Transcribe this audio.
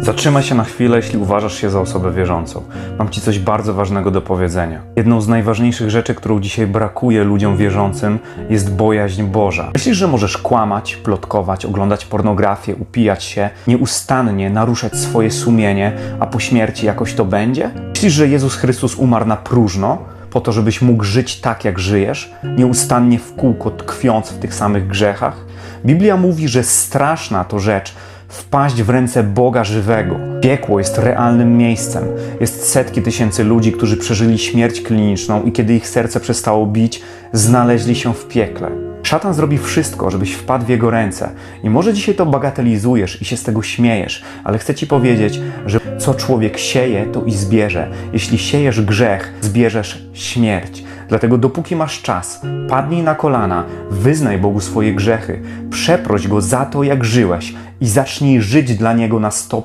Zatrzymaj się na chwilę, jeśli uważasz się za osobę wierzącą. Mam Ci coś bardzo ważnego do powiedzenia. Jedną z najważniejszych rzeczy, którą dzisiaj brakuje ludziom wierzącym, jest bojaźń Boża. Myślisz, że możesz kłamać, plotkować, oglądać pornografię, upijać się, nieustannie naruszać swoje sumienie, a po śmierci jakoś to będzie? Myślisz, że Jezus Chrystus umarł na próżno? po to, żebyś mógł żyć tak, jak żyjesz, nieustannie w kółko tkwiąc w tych samych grzechach? Biblia mówi, że straszna to rzecz wpaść w ręce Boga żywego. Piekło jest realnym miejscem. Jest setki tysięcy ludzi, którzy przeżyli śmierć kliniczną i kiedy ich serce przestało bić, znaleźli się w piekle. Szatan zrobi wszystko, żebyś wpadł w jego ręce. I może dzisiaj to bagatelizujesz i się z tego śmiejesz, ale chcę ci powiedzieć, że co człowiek sieje, to i zbierze. Jeśli siejesz grzech, zbierzesz śmierć. Dlatego dopóki masz czas, padnij na kolana, wyznaj Bogu swoje grzechy, przeproś Go za to, jak żyłeś i zacznij żyć dla Niego na 100%.